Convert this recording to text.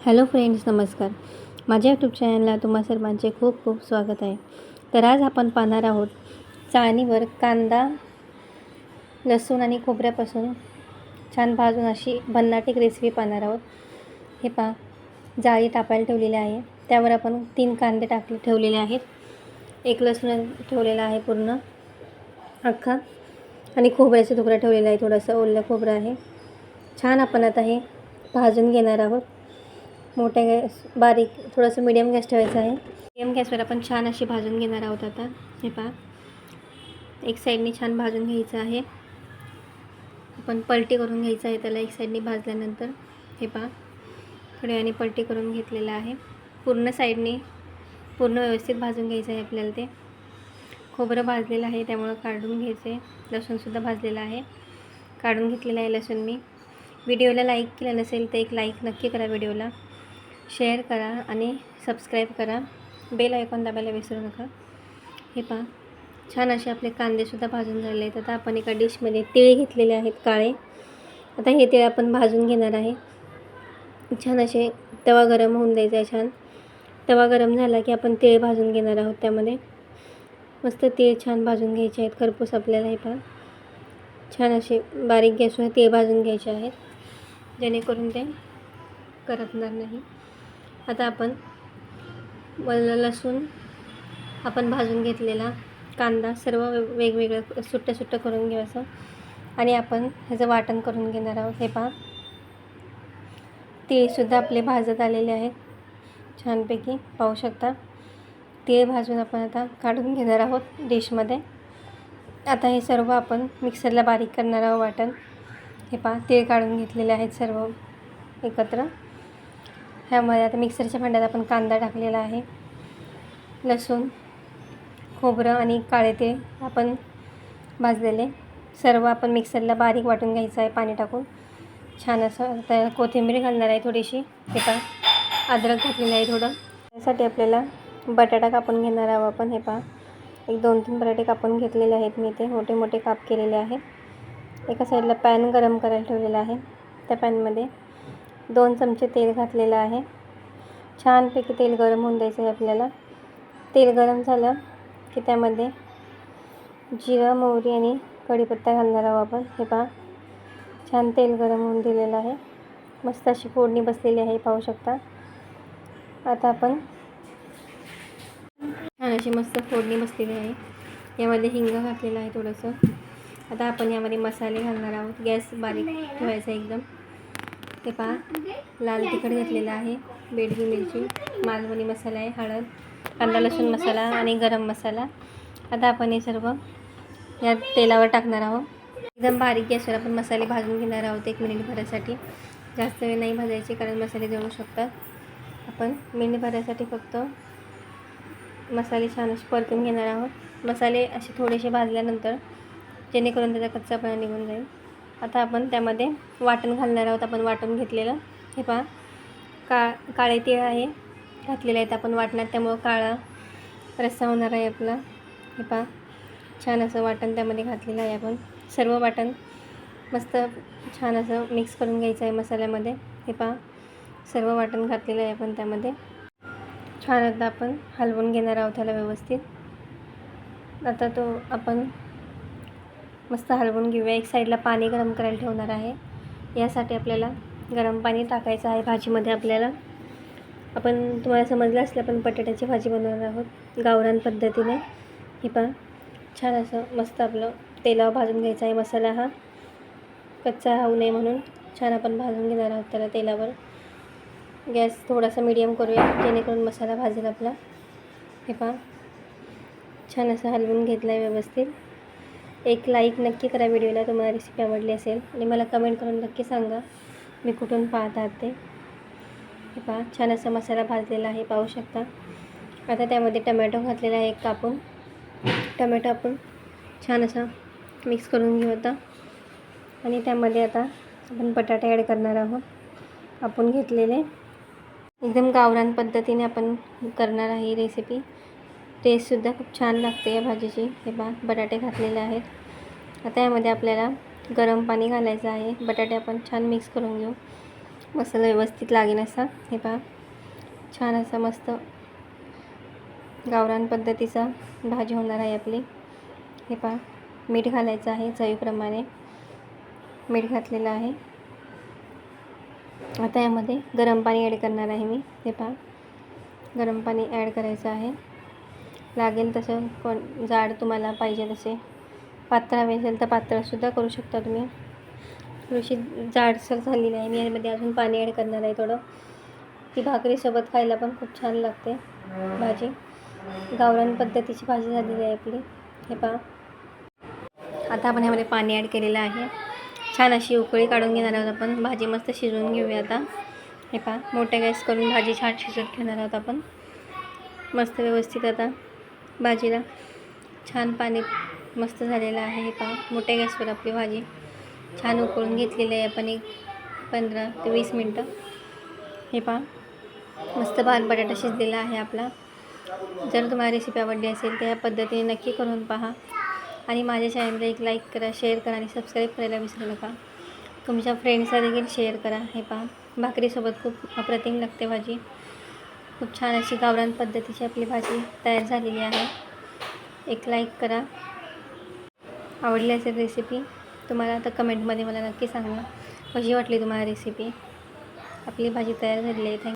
Hello friends नमस्कार. माझ्या YouTube चॅनलला तुम्हा सर्वांचे खूप खूप स्वागत आहे. तर आज आपण पाहणार आहोत चाळणीवर कांदा लसूण आणि खोबऱ्यापासून छान भाजून अशी भन्नाट एक रेसिपी पाहणार आहोत. हे पहा जाळी टाकायला ठेवलेली आहे. त्यावर आपण तीन कांदे टाकले ठेवलेले आहेत. एक लसूण ठेवलेला आहे पूर्ण अख्खा. आणि खोबऱ्याचं तुकडा ठेवलेला आहे थोडंसं ओलं खोबरं आहे. छान आपण आता हे भाजून घेणार आहोत. मोठ्या गॅस बारीक थोडंसं मिडियम गॅस ठेवायचं आहे. मिडियम गॅसवर आपण छान अशी भाजून घेणार आहोत आता. हे पहा. एक साईडने छान भाजून घ्यायचं आहे. आपण पलटी करून घ्यायचं आहे त्याला एक साईडने भाजल्यानंतर. हे पहा. थोड्या वेळाने पलटी करून घेतलेलं आहे. पूर्ण साईडने पूर्ण व्यवस्थित भाजून घ्यायचं आहे आपल्याला ते. खोबरं भाजलेलं आहे त्यामुळं काढून घ्यायचं आहे लसूणसुद्धा भाजलेलं आहे. काढून घेतलेलं आहे लसूण मी. व्हिडिओला लाईक केलं नसेल तर एक लाईक नक्की करा व्हिडिओला. शेअर करा आणि सबस्क्राईब करा. बेल ऐकून दाबायला विसरू नका. हे पहा छान असे आपले कांदेसुद्धा भाजून झाले आहेत. आता आपण एका डिशमध्ये तिळे घेतलेले आहेत काळे. आता हे तिळ आपण भाजून घेणार आहे. छान असे तवा गरम होऊन द्यायचा आहे छान. तवा गरम झाला की आपण तिळे भाजून घेणार आहोत त्यामध्ये. मस्त तिळ छान भाजून घ्यायचे आहेत. खरपूस आपल्याला हे पहा. छान असे बारीक गॅसवर तिळ भाजून घ्यायचे आहेत. जेणेकरून ते करपणार नाही. आता आपण वल्ल लसूण आपण भाजून घेतलेला कांदा सर्व वेगवेगळं सुट्टं सुट्टं करून घ्यायचं. आणि आपण ह्याचं वाटण करून घेणार आहोत. हे पहा. तीळसुद्धा आपले भाजत आलेले आहेत. छानपैकी पाहू शकता. तीळ भाजून आपण आता काढून घेणार आहोत डिशमध्ये. आता हे सर्व आपण मिक्सरला बारीक करणार आहोत वाटण. हे पहा तीळ काढून घेतलेले आहेत सर्व एकत्र. ह्यामध्ये आता मिक्सरच्या भांड्यात आपण कांदा टाकलेला आहे लसूण खोबरं आणि काळे ते आपण भाजलेले. सर्व आपण मिक्सरला बारीक वाटून घ्यायचं आहे पाणी टाकून. छान असं तर कोथिंबीर घालणार आहे थोडीशी. हे पहा अद्रक घातलेलं आहे थोडं. त्यासाठी आपल्याला बटाटा कापून घेणार आहोत आपण. हे पहा एक दोन तीन बटाटे कापून घेतलेले आहेत मी ते मोठे मोठे काप केलेले आहेत. एका साईडला पॅन गरम करायला ठेवलेला आहे. त्या पॅनमध्ये दोन चमचे तेल घातलेलं आहे. छानपैकी तेल गरम होऊन द्यायचं आहे आपल्याला. तेल गरम झालं की त्यामध्ये जिरं मोहरी आणि कढीपत्ता घालणार आहोत आपण. हे पहा छान तेल गरम होऊन दिलेलं आहे. मस्त अशी फोडणी बसलेली आहे पाहू शकता. आता आपण छान अशी मस्त फोडणी बसलेली आहे. यामध्ये हिंग घातलेलं आहे थोडंसं. आता आपण यामध्ये मसाले घालणार आहोत. गॅस बारीक ठेवायचा एकदम. ते पहा. लाल तिखट घेतलेलं आहे. बेडगी मिरची मालवणी मसाला आहे हळद कांदा लसूण मसाला आणि गरम मसाला. आता आपण हे सर्व या तेलावर टाकणार आहोत. एकदम बारीक गॅसवर आपण मसाले भाजून घेणार आहोत एक मिनिटभरासाठी जास्त वेळ नाही भाजायचे कारण मसाले जळू शकतात. आपण मिनिटभरासाठी फक्त मसाले छान असे परतून घेणार आहोत. मसाले असे थोडेसे भाजल्यानंतर जेणेकरून त्याचा कच्चापणा निघून जाईल. आता आपण त्यामध्ये वाटण घालणार आहोत आपण वाटून घेतलेलं. हे पहा का काळे तीळ आहे घातलेले आहेत आपण वाटणार त्यामुळं काळा रस्सा होणार आहे आपला. हे पहा छान असं वाटण त्यामध्ये घातलेलं आहे आपण. सर्व वाटण मस्त छान असं मिक्स करून घ्यायचं आहे मसाल्यामध्ये. हे पहा सर्व वाटण घातलेलं आहे आपण त्यामध्ये. छान आता आपण हलवून घेणार आहोत त्याला व्यवस्थित. आता तो आपण मस्त हलवून घेऊया. एक साईडला पाणी गरम करायला ठेवणार आहे. यासाठी आपल्याला गरम पाणी टाकायचं आहे भाजीमध्ये आपल्याला. आपण तुम्हाला समजलं असलं आपण बटाट्याची भाजी बनवणार आहोत. गावरान पद्धतीने. हे पहा. छान असं मस्त आपलं तेलावर भाजून घ्यायचा आहे. मसाला हा कच्चा होऊ नये म्हणून. छान आपण भाजून घेणार आहोत त्याला तेलावर. गॅस थोडासा मीडियम करूया जेणेकरून मसाला भाजेल आपला. हे पहा. छान असं हलवून घेतलं आहे व्यवस्थित. एक लाईक नक्की करा व्हिडिओला तुम्हाला रेसिपी आवडली असेल. आणि मला कमेंट करून नक्की सांगा. मी कुठून पाहत आहात ते. हे पहा छान असा मसाला भाजलेला आहे पाहू शकता. आता त्यामध्ये टमॅटो घातलेला आहे एक कापून. टमॅटो आपण छान असा मिक्स करून घेऊ आता. आणि त्यामध्ये आता आपण बटाटे ॲड करणार आहोत. आपण घेतलेले. एकदम गावरान पद्धतीने आपण करणार आहे ही रेसिपी टेस्टसुद्धा खूप छान लागते या भाजीची. हे पहा बटाटे घातलेले आहेत. आता यामध्ये आपल्याला गरम पाणी घालायचं आहे. बटाटे आपण छान मिक्स करून घेऊ. मसाला व्यवस्थित लागेल असा. हे पहा छान असा मस्त गावरान पद्धतीचा भाजी होणार आहे आपली. हे पहा मीठ घालायचं आहे चवीप्रमाणे. मीठ घातलेलं आहे. आता यामध्ये गरम पाणी ॲड करणार आहे मी. हे पहा गरम पाणी ॲड करायचं आहे. लागेल तसं कोण जाड तुम्हाला पाहिजे तसे. पात्र हवे असेल तर पात्रसुद्धा करू शकता तुम्ही. थोडीशी जाडसर झालेली आहे मी यामध्ये अजून पाणी ॲड करणार आहे थोडं. ती भाकरीसोबत खायला पण खूप छान लागते भाजी. गावरान पद्धतीची भाजी झालेली आहे आपली. हे पहा. आता आपण ह्यामध्ये पाणी ॲड केलेलं आहे. छान अशी उकळी काढून घेणार आहोत आपण. भाजी मस्त शिजवून घेऊया आता. हे पहा. मोठ्या गॅस करून भाजी छान शिजवून घेणार आहोत आपण. मस्त व्यवस्थित आता. भाजीला छान पाणी मस्त झालेलं आहे हे पहा. मोठ्या गॅसवर आपली भाजी छान उकळून घेतलेली आहे आपण एक पंधरा ते वीस मिनटं. हे पहा. मस्त भात बटाटा शिजलेला आहे आपला. जर तुम्हाला रेसिपी आवडली असेल तर या पद्धतीने नक्की करून पहा. आणि माझ्या चॅनलला एक लाईक करा शेअर करा आणि सबस्क्राईब करायला विसरू नका. तुमच्या फ्रेंड्सला देखील शेअर करा. हे पहा. भाकरीसोबत खूप अप्रतिम लागते भाजी. खूप छान अशी गावरान पद्धतीची आपली भाजी तयार झालेली आहे. एक लाईक करा. आवडली असेल रेसिपी तुम्हाला तर कमेंटमध्ये मला नक्की सांगा. कशी वाटली तुम्हाला रेसिपी आपली भाजी तयार झालेली आहे. थँक